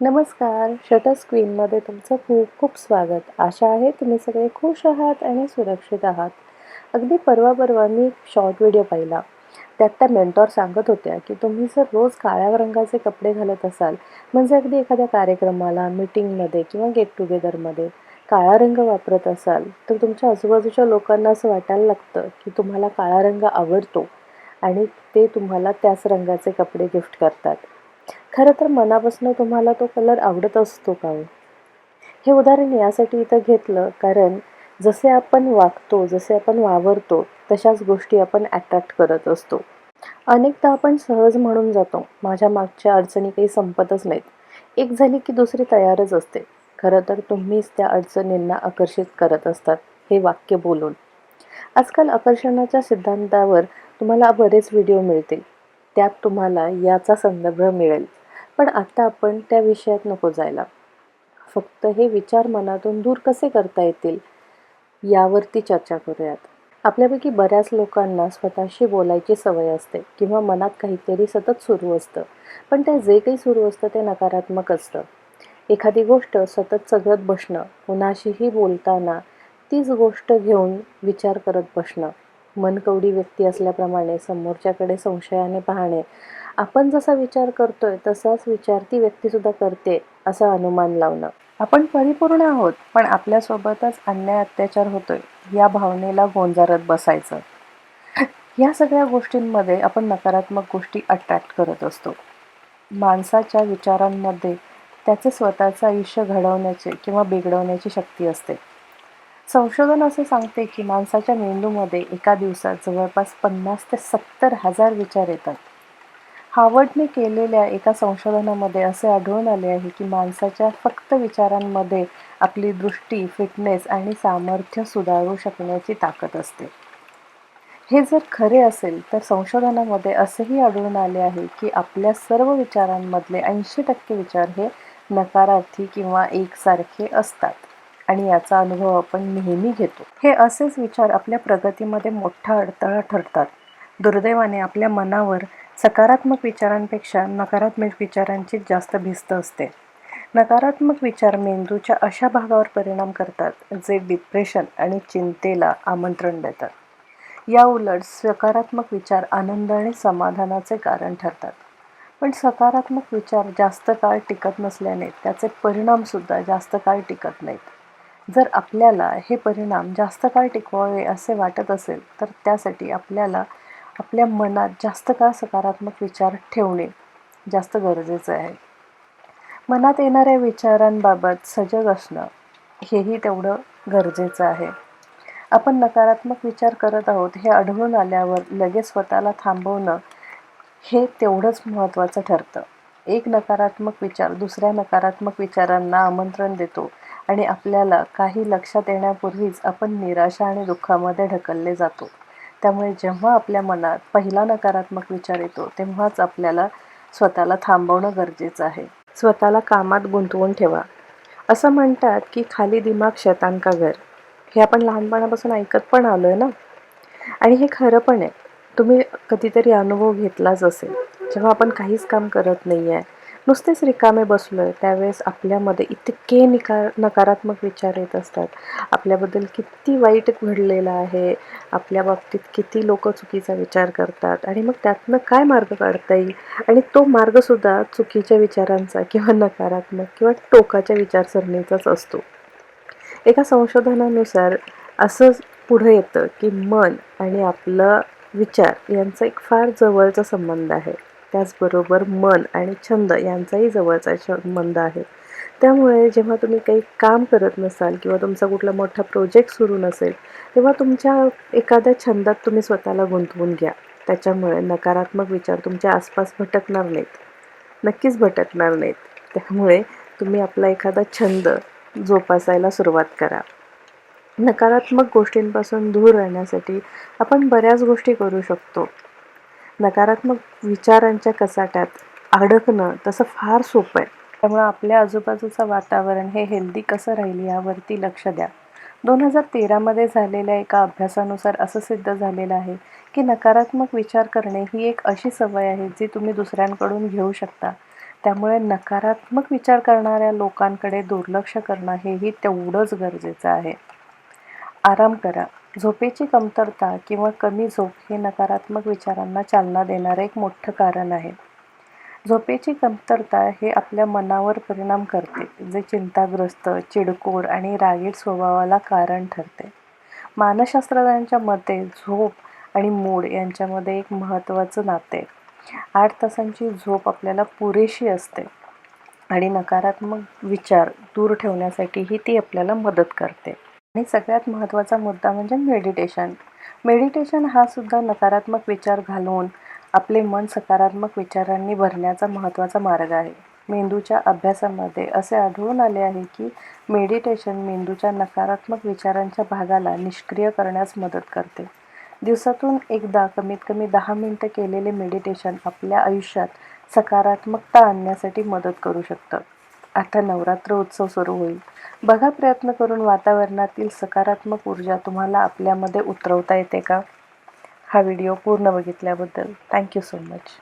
नमस्कार शटर स्क्रीनमध्ये तुमचं खूप खूप स्वागत. आशा आहे तुम्ही सगळे खुश आहात आणि सुरक्षित आहात. अगदी परवा परवा मी एक शॉर्ट व्हिडिओ पाहिला. त्यात त्या मेंटॉर सांगत होत्या की तुम्ही जर रोज काळ्या रंगाचे कपडे घालत असाल म्हणजे अगदी एखाद्या कार्यक्रमाला मीटिंगमध्ये किंवा गेट टुगेदरमध्ये काळा रंग वापरत असाल तर तुमच्या आजूबाजूच्या लोकांना असं वाटायला लागतं की तुम्हाला काळा रंग आवडतो आणि ते तुम्हाला त्याच रंगाचे कपडे गिफ्ट करतात. खरं तर मनापासून तुम्हाला तो कलर आवडत असतो का हो? हे? उदाहरण यासाठी इथं घेतलं कारण जसे आपण वागतो जसे आपण वावरतो तशाच गोष्टी आपण अट्रॅक्ट करत असतो. अनेकदा आपण सहज म्हणून जातो माझ्या मागच्या अडचणी काही संपतच नाहीत. एक झाली की दुसरी तयारच असते. खरं तर तुम्हीच त्या अडचणींना आकर्षित करत असतात हे वाक्य बोलून. आजकाल आकर्षणाच्या सिद्धांतावर तुम्हाला बरेच व्हिडिओ मिळतील. त्यात तुम्हाला याचा संदर्भ मिळेल. पण आता आपण त्या विषयात नको जायला. फक्त हे विचार मनातून दूर कसे करता येतील यावरती चर्चा करूयात. आपल्यापैकी बऱ्याच लोकांना स्वतःशी बोलायची सवय असते किंवा मनात काहीतरी सतत सुरू असतं पण ते जे काही सुरू असतं ते नकारात्मक असतं. एखादी गोष्ट सतत सगळत बसणं कुणाशीही बोलताना तीच गोष्ट घेऊन विचार करत बसणं मनकवडी व्यक्ती असल्याप्रमाणे समोरच्याकडे संशयाने पाहणे आपण जसा विचार करतोय तसाच विचार ती व्यक्तीसुद्धा करते असं अनुमान लावणं. आपण परिपूर्ण आहोत पण आपल्यासोबतच अन्याय अत्याचार होतोय या भावनेला गोंजारत बसायचं. या सगळ्या गोष्टींमध्ये आपण नकारात्मक गोष्टी अट्रॅक्ट करत असतो. माणसाच्या विचारांमध्ये त्याचे स्वतःचं आयुष्य घडवण्याचे किंवा बिघडवण्याची शक्ती असते. संशोधन असे सांगते की माणसाच्या मेंदूमध्ये एका दिवसात जवळपास पन्नास ते सत्तर हजार विचार येतात. हार्वर्डने केलेल्या एका संशोधनामध्ये असे आढळून आले आहे की माणसाच्या फक्त विचारांमध्ये आपली दृष्टी फिटनेस आणि सामर्थ्य सुधारू शकण्याची ताकद असते. हे जर खरे असेल तर संशोधनामध्ये असेही आढळून आले आहे की आपल्या सर्व विचारांमधले ऐंशी टक्के विचार हे नकारार्थी किंवा एकसारखे असतात आणि याचा अनुभव आपण नेहमी घेतो. हे असेच विचार आपल्या प्रगतीमध्ये मोठा अडथळा ठरतात. दुर्दैवाने आपल्या मनावर सकारात्मक विचारांपेक्षा नकारात्मक विचारांची जास्त भिस्त असते. नकारात्मक विचार मेंदूच्या अशा भागावर परिणाम करतात जे डिप्रेशन आणि चिंतेला आमंत्रण देतात. या उलट सकारात्मक विचार आनंद आणि समाधानाचे कारण ठरतात. पण सकारात्मक विचार जास्त काळ टिकत नसल्याने त्याचे परिणामसुद्धा जास्त काळ टिकत नाहीत. जर आपल्याला हे परिणाम जास्त काळ टिकवावे असे वाटत असेल तर त्यासाठी आपल्याला आपल्या मनात जास्त काळ सकारात्मक विचार ठेवणे जास्त गरजेचं आहे. मनात येणाऱ्या विचारांबाबत सजग असणं हेही तेवढं गरजेचं आहे. आपण नकारात्मक विचार करत आहोत हे आढळून आल्यावर लगेच स्वतःला थांबवणं हे तेवढंच महत्त्वाचं ठरतं. एक नकारात्मक विचार दुसऱ्या नकारात्मक विचारांना आमंत्रण देतो आणि आपल्याला काही लक्षात येण्यापूर्वीच आपण निराशा आणि दुःखामध्ये ढकलले जातो. त्यामुळे जेव्हा आपल्या मनात पहिला नकारात्मक विचार येतो तेव्हाच आपल्याला स्वतःला थांबवणं गरजेचं आहे. स्वतःला कामात गुंतवून ठेवा. असं म्हणतात की खाली दिमाग शैतान का घर? हे आपण लहानपणापासून ऐकत पण आलो आहे ना? आणि हे खरं पण आहे. तुम्ही कधीतरी अनुभव घेतलाच असेल. जेव्हा आपण काहीच काम करत नाही आहे नुसतेच रिकामे बसलो आहे त्यावेळेस आपल्यामध्ये इतके निकार नकारात्मक विचार येत असतात. आपल्याबद्दल किती वाईट घडलेलं आहे. आपल्या बाबतीत किती लोक चुकीचा विचार करतात. आणि मग त्यातनं काय मार्ग काढता येईल? आणि तो मार्गसुद्धा चुकीच्या विचारांचा किंवा नकारात्मक किंवा टोकाच्या विचारसरणीचाच असतो. एका संशोधनानुसार असं पुढं येतं की मन आणि आपलं विचार यांचा एक फार जवळचा संबंध आहे. त्याचबरोबर मन आणि छंद यांचाही जवळचा संबंध आहे. त्यामुळे जेव्हा तुम्ही काही काम करत नसाल किंवा तुमचा कुठला मोठा प्रोजेक्ट सुरू नसेल तेव्हा तुमच्या एखाद्या छंदात तुम्ही स्वतःला गुंतवून घ्या. त्याच्यामुळे नकारात्मक विचार तुमच्या आसपास भटकणार नाहीत. नक्कीच भटकणार नाहीत. त्यामुळे तुम्ही आपला एखादा छंद जोपासायला सुरुवात करा. नकारात्मक गोष्टींपासून दूर राहण्यासाठी आपण बऱ्याच गोष्टी करू शकतो. नकारात्मक विचारांच्या कचाट्यात अडकणं तसं फार सोपं आहे. त्यामुळं आपल्या आजूबाजूचं वातावरण हे हेल्दी कसं राहील यावरती लक्ष द्या. दोन हजार तेरामध्ये झालेल्या एका अभ्यासानुसार असं सिद्ध झालेलं आहे की नकारात्मक विचार करणे ही एक अशी सवय आहे जी तुम्ही दुसऱ्यांकडून घेऊ शकता. त्यामुळे नकारात्मक विचार करणाऱ्या लोकांकडे दुर्लक्ष करणं हेही तेवढंच गरजेचं आहे. आराम करा. झोपेची कमतरता किंवा कमी झोप हे नकारात्मक विचारांना चालना देणारं एक मोठं कारण आहे. झोपेची कमतरता हे आपल्या मनावर परिणाम करते जे चिंताग्रस्त चिडकोड आणि रागीट स्वभावाला कारण ठरते. मानसशास्त्रज्ञांच्या मते झोप आणि मूड यांच्यामध्ये एक महत्त्वाचं नाते. आठ तासांची झोप आपल्याला पुरेशी असते आणि नकारात्मक विचार दूर ठेवण्यासाठीही ती आपल्याला मदत करते. आणि सगळ्यात महत्त्वाचा मुद्दा म्हणजे मेडिटेशन मेडिटेशन हा सुद्धा नकारात्मक विचार घालून आपले मन सकारात्मक विचारांनी भरण्याचा महत्त्वाचा मार्ग आहे. मेंदूच्या अभ्यासामध्ये असे आढळून आले आहे की मेडिटेशन मेंदूच्या नकारात्मक विचारांच्या भागाला निष्क्रिय करण्यास मदत करते. दिवसातून एकदा कमीत कमी दहा मिनटं केलेले मेडिटेशन आपल्या आयुष्यात सकारात्मकता आणण्यासाठी मदत करू शकतं आता नवरात्र उत्सव सुरू होईल. बघा प्रयत्न करून वातावरणातील सकारात्मक ऊर्जा तुम्हाला आपल्यामध्ये उतरवता येते का? हा व्हिडिओ पूर्ण बघितल्याबद्दल थँक्यू सो मच.